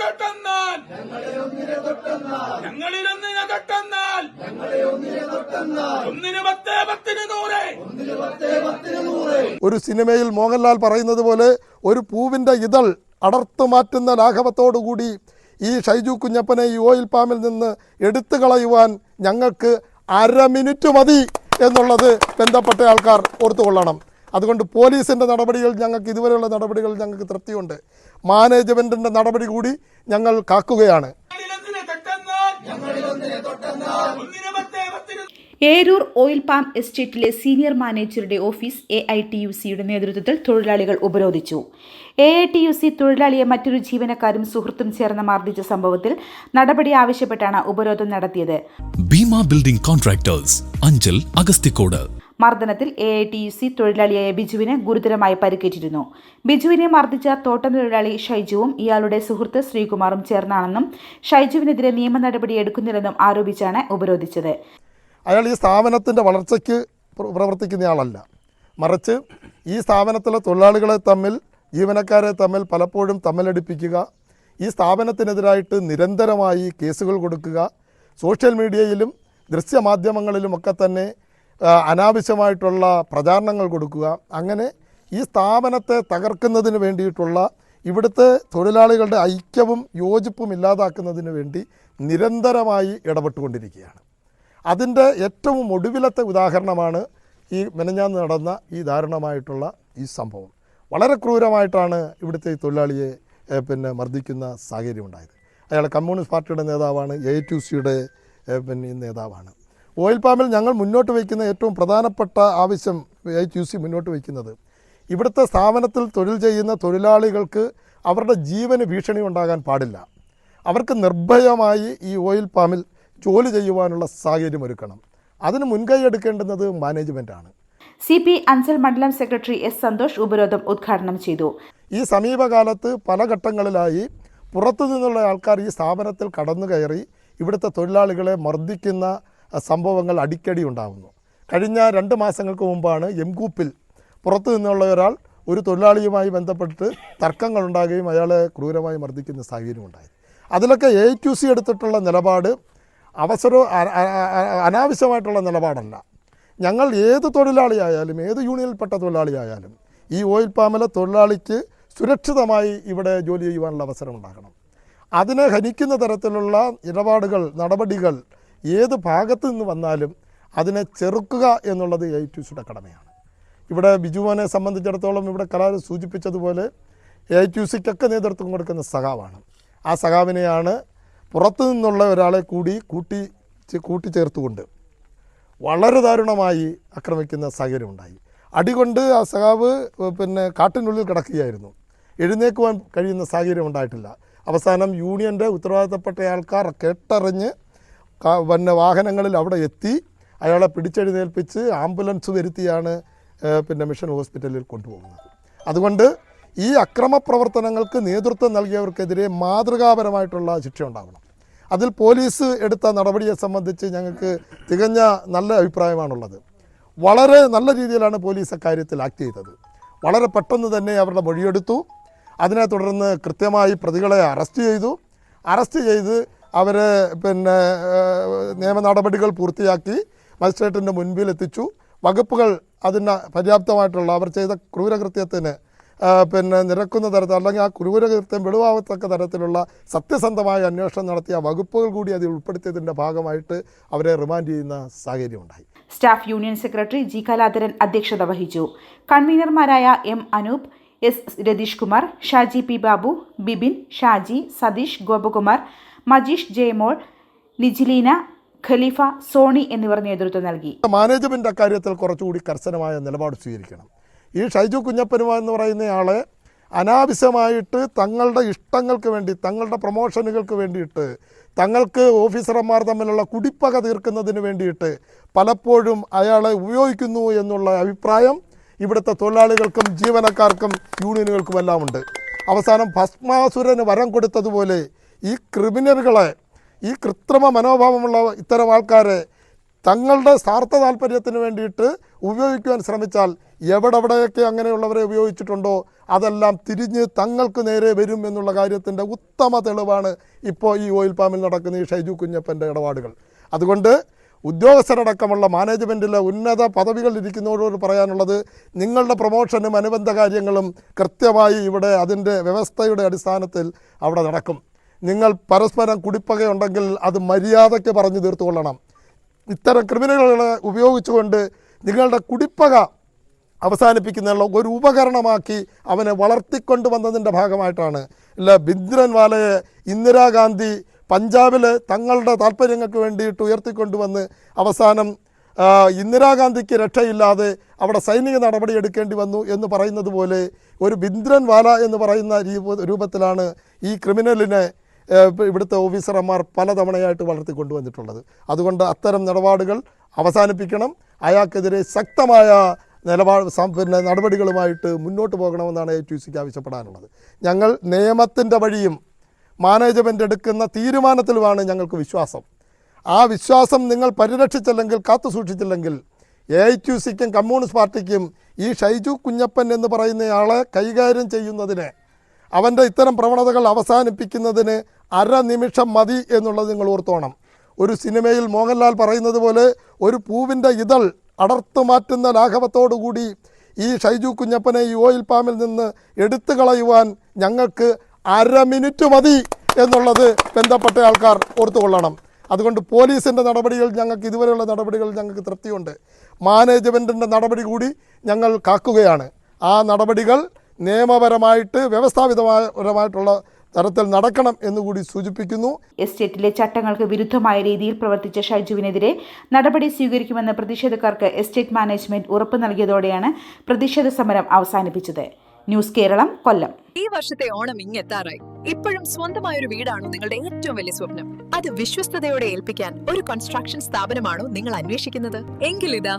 തൊട്ടെന്നാൽ ഞങ്ങളിൽ ഒന്നിനെ തൊട്ടെന്നാൽ ഒന്നിന് പത്ത് പത്തിന് നൂറ്. ഒരു സിനിമയിൽ മോഹൻലാൽ പറയുന്നത് പോലെ ഒരു പൂവിന്റെ ഇതൾ അടർത്തു മാറ്റുന്ന ലാഘവത്തോടുകൂടി ഈ ഷൈജു കുഞ്ഞപ്പനെ ഈ ഓയിൽ പാമിൽ നിന്ന് എടുത്തു കളയുവാൻ ഞങ്ങൾക്ക് അര മിനിറ്റ് മതി എന്നുള്ളത് ബന്ധപ്പെട്ട ആൾക്കാർ ഓർത്തുകൊള്ളണം. അതുകൊണ്ട് പോലീസിന്റെ നടപടികൾ ഞങ്ങൾക്ക് ഇതുവരെയുള്ള നടപടികൾ ഞങ്ങൾക്ക് തൃപ്തിയുണ്ട്. മാനേജ്മെന്റിന്റെ നടപടി കൂടി ഞങ്ങൾ കാക്കുകയാണ്. ഏരൂർ ഓയിൽ പാം എസ്റ്റേറ്റിലെ സീനിയർ മാനേജറുടെ office A I T U സിയുടെ നേതൃത്വത്തിൽ തൊഴിലാളികൾ ഉപരോധിച്ചു. A I T U C തൊഴിലാളിയെ മറ്റൊരു ജീവനക്കാരും സുഹൃത്തും ചേർന്ന് മർദ്ദിച്ച സംഭവത്തിൽ നടപടി ആവശ്യപ്പെട്ടാണ് ഉപരോധം നടത്തിയത്. Bhima building contractors Anchal Agasthikode മർദ്ദനത്തിൽ A I T U C തൊഴിലാളിയായ ബിജുവിന് ഗുരുതരമായി പരിക്കേറ്റിരുന്നു. ബിജുവിനെ മർദ്ദിച്ച തോട്ടം തൊഴിലാളി ഷൈജുവും ഇയാളുടെ സുഹൃത്ത് ശ്രീകുമാറും ചേർന്നാണെന്നും ഷൈജുവിനെതിരെ നിയമ നടപടി എടുക്കുന്നില്ലെന്നും ആരോപിച്ചാണ് ഉപരോധിച്ചത്. അയാൾ ഈ സ്ഥാപനത്തിന്റെ വളർച്ചയ്ക്ക് പ്രവർത്തിക്കുന്ന പ്രവർത്തിക്കുന്നയാളല്ല. മറിച്ച് ഈ സ്ഥാപനത്തിലെ തൊഴിലാളികളെ തമ്മിൽ ജീവനക്കാരെ തമ്മിൽ പലപ്പോഴും തമ്മിലടിപ്പിക്കുക ഈ സ്ഥാപനത്തിനെതിരായിട്ട് നിരന്തരമായി കേസുകൾ കൊടുക്കുക സോഷ്യൽ മീഡിയയിലും ദൃശ്യമാധ്യമങ്ങളിലുമൊക്കെ തന്നെ അനാവശ്യമായിട്ടുള്ള പ്രചാരണങ്ങൾ കൊടുക്കുക. അങ്ങനെ ഈ സ്ഥാപനത്തെ തകർക്കുന്നതിന് വേണ്ടിയിട്ടുള്ള ഇവിടുത്തെ തൊഴിലാളികളുടെ ഐക്യവും യോജിപ്പും ഇല്ലാതാക്കുന്നതിന് വേണ്ടി നിരന്തരമായി ഇടപെട്ടുകൊണ്ടിരിക്കുകയാണ്. അതിന്റെ ഏറ്റവും ഒടുവിലത്തെ ഉദാഹരണമാണ് ഈ മെനഞ്ഞാന്ന് നടന്ന ഈ ദാരുണമായിട്ടുള്ള ഈ സംഭവം. വളരെ ക്രൂരമായിട്ടാണ് ഇവിടുത്തെ ഈ തൊഴിലാളിയെ പിന്നെ മർദ്ദിക്കുന്ന സാഹചര്യം ഉണ്ടായത്. അയാൾ കമ്മ്യൂണിസ്റ്റ് പാർട്ടിയുടെ നേതാവാണ് എ ടി സിയുടെ പിന്നെ നേതാവാണ്. ഓയിൽ പാമിൽ ഞങ്ങൾ മുന്നോട്ട് വയ്ക്കുന്ന ഏറ്റവും പ്രധാനപ്പെട്ട ആവശ്യം എച്ച് യു സി മുന്നോട്ട് വയ്ക്കുന്നത്. ഇവിടുത്തെ സ്ഥാപനത്തിൽ തൊഴിൽ ചെയ്യുന്ന തൊഴിലാളികൾക്ക് അവരുടെ ജീവന് ഭീഷണി ഉണ്ടാകാൻ പാടില്ല. അവർക്ക് നിർഭയമായി ഈ ഓയിൽ പാമിൽ ജോലി ചെയ്യുവാനുള്ള സാഹചര്യം ഒരുക്കണം. അതിന് മുൻകൈ എടുക്കേണ്ടുന്നത് മാനേജ്മെന്റാണ് സി പി അഞ്ചൽ മണ്ഡലം സെക്രട്ടറി എസ് സന്തോഷ് ഉപരോധം ഉദ്ഘാടനം ചെയ്തു. ഈ സമീപകാലത്ത് പല ഘട്ടങ്ങളിലായി പുറത്തു നിന്നുള്ള ആൾക്കാർ ഈ സ്ഥാപനത്തിൽ കടന്നു കയറി ഇവിടുത്തെ തൊഴിലാളികളെ മർദ്ദിക്കുന്ന സംഭവങ്ങൾ അടിക്കടി ഉണ്ടാകുന്നു കഴിഞ്ഞ രണ്ട് മാസങ്ങൾക്ക് മുമ്പാണ് എംകൂപ്പിൽ പുറത്തു നിന്നുള്ള ഒരാൾ ഒരു തൊഴിലാളിയുമായി ബന്ധപ്പെട്ട് തർക്കങ്ങൾ ഉണ്ടാകുകയും അയാളെ ക്രൂരമായി മർദ്ദിക്കുന്ന സാഹചര്യം ഉണ്ടായി. അതിലൊക്കെ എ ടു സി എടുത്തിട്ടുള്ള നിലപാട് അവസരവും അനാവശ്യമായിട്ടുള്ള നിലപാടല്ല. ഞങ്ങൾ ഏത് തൊഴിലാളിയായാലും ഏത് യൂണിയനിൽപ്പെട്ട തൊഴിലാളിയായാലും ഈ ഓയിൽ പാമിലെ തൊഴിലാളിക്ക് സുരക്ഷിതമായി ഇവിടെ ജോലി ചെയ്യുവാനുള്ള അവസരം ഉണ്ടാകണം. അതിനെ ഹനിക്കുന്ന തരത്തിലുള്ള ഇടപാടുകൾ നടപടികൾ ഏത് ഭാഗത്ത് നിന്ന് വന്നാലും അതിനെ ചെറുക്കുക എന്നുള്ളത് എ ടി സിയുടെ കടമയാണ്. ഇവിടെ ബിജുമോനെ സംബന്ധിച്ചിടത്തോളം ഇവിടെ കലാർ സൂചിപ്പിച്ചതുപോലെ എ ടി സിക്കൊക്കെ നേതൃത്വം കൊടുക്കുന്ന സഖാവാണ്. ആ സഖാവിനെയാണ് പുറത്തു നിന്നുള്ള ഒരാളെ കൂടി കൂട്ടി കൂട്ടിച്ചേർത്തുകൊണ്ട് വളരെ ദാരുണമായി ആക്രമിക്കുന്ന സാഹചര്യം ഉണ്ടായി. അടികൊണ്ട് ആ സഖാവ് പിന്നെ കാട്ടിനുള്ളിൽ കിടക്കുകയായിരുന്നു. എഴുന്നേക്കുവാൻ കഴിയുന്ന സാഹചര്യം ഉണ്ടായിട്ടില്ല. അവസാനം യൂണിയന്റെ ഉത്തരവാദിത്തപ്പെട്ട ആൾക്കാർ കേട്ടറിഞ്ഞ് പിന്നെ വാഹനങ്ങളിൽ അവിടെ എത്തി അയാളെ പിടിച്ചെഴുന്നേൽപ്പിച്ച് ആംബുലൻസ് വരുത്തിയാണ് പിന്നെ മിഷൻ ഹോസ്പിറ്റലിൽ കൊണ്ടുപോകുന്നത്. അതുകൊണ്ട് ഈ അക്രമ പ്രവർത്തനങ്ങൾക്ക് നേതൃത്വം നൽകിയവർക്കെതിരെ മാതൃകാപരമായിട്ടുള്ള ശിക്ഷ ഉണ്ടാവണം. അതിൽ പോലീസ് എടുത്ത നടപടിയെ സംബന്ധിച്ച് ഞങ്ങൾക്ക് തികഞ്ഞ നല്ല അഭിപ്രായമാണുള്ളത്. വളരെ നല്ല രീതിയിലാണ് പോലീസ് അക്കാര്യത്തിൽ ആക്ട് ചെയ്തത്. വളരെ പെട്ടെന്ന് തന്നെ അവരുടെ മൊഴിയെടുത്തു. അതിനെ തുടർന്ന് കൃത്യമായി പ്രതികളെ അറസ്റ്റ് ചെയ്തു. അറസ്റ്റ് ചെയ്ത് അവരെ പിന്നെ നിയമ നടപടികൾ പൂർത്തിയാക്കി മജിസ്ട്രേറ്റിന്റെ മുൻപിൽ എത്തിച്ചു. വകുപ്പുകൾ അതിന് പര്യാപ്തമായിട്ടുള്ള അവർ ചെയ്ത ക്രൂരകൃത്യത്തിന് പിന്നെ നിരക്കുന്ന തരത്തിൽ അല്ലെങ്കിൽ ആ ക്രൂരകൃത്യം വെളിവാകത്തക്ക തരത്തിലുള്ള സത്യസന്ധമായ അന്വേഷണം നടത്തിയ വകുപ്പുകൾ കൂടി അതിൽ ഉൾപ്പെടുത്തിയതിന്റെ ഭാഗമായിട്ട് അവരെ റിമാൻഡ് ചെയ്യുന്ന സാഹചര്യം ഉണ്ടായി staff union secretary G Kaladharan അധ്യക്ഷത വഹിച്ചു. കൺവീനർമാരായ M Anoop S Ratheesh Kumar Shaji P Babu Bibin Shaji Satheesh Gopakumar Majeesh Jayamol Lijileena Khalifa Sony എന്നിവർ നേതൃത്വം നൽകി. മാനേജ്മെന്റ് അക്കാര്യത്തിൽ കുറച്ചുകൂടി കർശനമായ നിലപാട് സ്വീകരിക്കണം. ഈ ഷൈജു കുഞ്ഞപ്പനുമ എന്ന് പറയുന്നയാളെ അനാവശ്യമായിട്ട് തങ്ങളുടെ ഇഷ്ടങ്ങൾക്ക് വേണ്ടി തങ്ങളുടെ പ്രൊമോഷനുകൾക്ക് വേണ്ടിയിട്ട് തങ്ങൾക്ക് ഓഫീസർമാർ തമ്മിലുള്ള കുടിപ്പക തീർക്കുന്നതിന് വേണ്ടിയിട്ട് പലപ്പോഴും അയാളെ ഉപയോഗിക്കുന്നു എന്നുള്ള അഭിപ്രായം ഇവിടുത്തെ തൊഴിലാളികൾക്കും ജീവനക്കാർക്കും യൂണിയനുകൾക്കുമെല്ലാം ഉണ്ട്. അവസാനം ഭസ്മാസുരന് വരം കൊടുത്തതുപോലെ ഈ ക്രിമിനലുകളെ ഈ കൃത്രിമ മനോഭാവമുള്ള ഇത്തരം ആൾക്കാരെ തങ്ങളുടെ സ്വാർത്ഥ താല്പര്യത്തിന് വേണ്ടിയിട്ട് ഉപയോഗിക്കുവാൻ ശ്രമിച്ചാൽ എവിടെവിടെയൊക്കെ അങ്ങനെയുള്ളവരെ ഉപയോഗിച്ചിട്ടുണ്ടോ അതെല്ലാം തിരിഞ്ഞ് തങ്ങൾക്ക് നേരെ വരും എന്നുള്ള കാര്യത്തിന്റെ ഉത്തമ തെളിവാണ് ഇപ്പോൾ ഈ ഓയിൽ പാമിൽ നടക്കുന്ന ഈ ഷൈജു കുഞ്ഞപ്പന്റെ ഇടപാടുകൾ. അതുകൊണ്ട് ഉദ്യോഗസ്ഥരടക്കമുള്ള മാനേജ്മെന്റിലെ ഉന്നത പദവികളിൽ ഇരിക്കുന്നവരോട് പറയാനുള്ളത് നിങ്ങളുടെ പ്രൊമോഷനും അനുബന്ധ കാര്യങ്ങളും കൃത്യമായി ഇവിടെ അതിന്റെ വ്യവസ്ഥയുടെ അടിസ്ഥാനത്തിൽ അവിടെ നടക്കും. നിങ്ങൾ പരസ്പരം കുടിപ്പകയുണ്ടെങ്കിൽ അത് മര്യാദയ്ക്ക് പറഞ്ഞു തീർത്തുകൊള്ളണം. ഇത്തരം ക്രിമിനലുകളെ ഉപയോഗിച്ചുകൊണ്ട് നിങ്ങളുടെ കുടിപ്പക അവസാനിപ്പിക്കുന്നതിനുള്ള ഒരു ഉപകരണമാക്കി അവനെ വളർത്തിക്കൊണ്ടു വന്നതിന്റെ ഭാഗമായിട്ടാണ്. ഇല്ല ബിന്ദ്രൻവാലയെ ഇന്ദിരാഗാന്ധി പഞ്ചാബിൽ തങ്ങളുടെ താല്പര്യങ്ങൾക്ക് വേണ്ടിയിട്ട് ഉയർത്തിക്കൊണ്ടുവന്ന് അവസാനം ഇന്ദിരാഗാന്ധിക്ക് രക്ഷയില്ലാതെ അവിടെ സൈനിക നടപടി എടുക്കേണ്ടി വന്നു എന്ന് പറയുന്നത് പോലെ ഒരു ബിന്ദ്രൻവാല എന്ന് പറയുന്ന രീപ- രൂപത്തിലാണ് ഈ ക്രിമിനലിനെ ഇവിടുത്തെ ഓഫീസർമാർ പലതവണയായിട്ട് വളർത്തിക്കൊണ്ടുവന്നിട്ടുള്ളത് അതുകൊണ്ട് അത്തരം നിലപാടുകൾ അവസാനിപ്പിക്കണം. അയാൾക്കെതിരെ ശക്തമായ നിലപാട് പിന്നെ നടപടികളുമായിട്ട് മുന്നോട്ട് പോകണമെന്നാണ് എ ടി സിക്ക് ആവശ്യപ്പെടാനുള്ളത്. ഞങ്ങൾ നിയമത്തിന്റെ വഴിയും മാനേജ്മെന്റ് എടുക്കുന്ന തീരുമാനത്തിലുമാണ് ഞങ്ങൾക്ക് വിശ്വാസം. ആ വിശ്വാസം നിങ്ങൾ പരിരക്ഷിച്ചില്ലെങ്കിൽ കാത്തു സൂക്ഷിച്ചില്ലെങ്കിൽ എ ക്യു സിക്കും കമ്മ്യൂണിസ്റ്റ് പാർട്ടിക്കും ഈ ഷൈജു കുഞ്ഞപ്പൻ എന്ന് പറയുന്നയാളെ കൈകാര്യം ചെയ്യുന്നതിന് അവന്റെ ഇത്തരം പ്രവണതകൾ അവസാനിപ്പിക്കുന്നതിന് അരനിമിഷം മതി എന്നുള്ളത് നിങ്ങൾ ഓർത്തോണം. ഒരു സിനിമയിൽ മോഹൻലാൽ പറയുന്നത് പോലെ ഒരു പൂവിന്റെ ഇതൾ അടർത്തു മാറ്റുന്ന ലാഘവത്തോടുകൂടി ഈ ഷൈജു കുഞ്ഞപ്പനെ ഈ ഓയിൽ പാമിൽ നിന്ന് എടുത്തു കളയുവാൻ ഞങ്ങൾക്ക് അര മിനിറ്റ് മതി എന്നുള്ളത് ബന്ധപ്പെട്ട ആൾക്കാർ ഓർത്തുകൊള്ളണം. അതുകൊണ്ട് പോലീസിന്റെ നടപടികൾ ഞങ്ങൾക്ക് ഇതുവരെയുള്ള നടപടികൾ ഞങ്ങൾക്ക് തൃപ്തിയുണ്ട്. മാനേജ്മെന്റിന്റെ നടപടി കൂടി ഞങ്ങൾ കാക്കുകയാണ്. ആ നടപടികൾ നിയമപരമായിട്ട് വ്യവസ്ഥാപിതപരമായിട്ടുള്ള തരത്തിൽ നടക്കണം എന്നുകൂടി സൂചിപ്പിക്കുന്നു. എസ്റ്റേറ്റിലെ ചട്ടങ്ങൾക്ക് വിരുദ്ധമായ രീതിയിൽ പ്രവർത്തിച്ച ഷൈജുവിനെതിരെ നടപടി സ്വീകരിക്കുമെന്ന് പ്രതിഷേധക്കാർക്ക് എസ്റ്റേറ്റ് മാനേജ്മെന്റ് ഉറപ്പ് നൽകിയതോടെയാണ് പ്രതിഷേധ സമരം അവസാനിപ്പിച്ചത്. ന്യൂസ് കേരളം കൊല്ലം. ഈ വർഷത്തെ ഓണം ഇങ്ങെത്താറായി. ഇപ്പോഴും സ്വന്തമായ ഒരു വീടാണോ നിങ്ങളുടെ ഏറ്റവും വലിയ സ്വപ്നം? അത് വിശ്വസ്തയോടെ ഏൽപ്പിക്കാൻ ഒരു കൺസ്ട്രക്ഷൻ സ്ഥാപനമാണോ നിങ്ങൾ അന്വേഷിക്കുന്നത്? എങ്കിൽ ഇതാ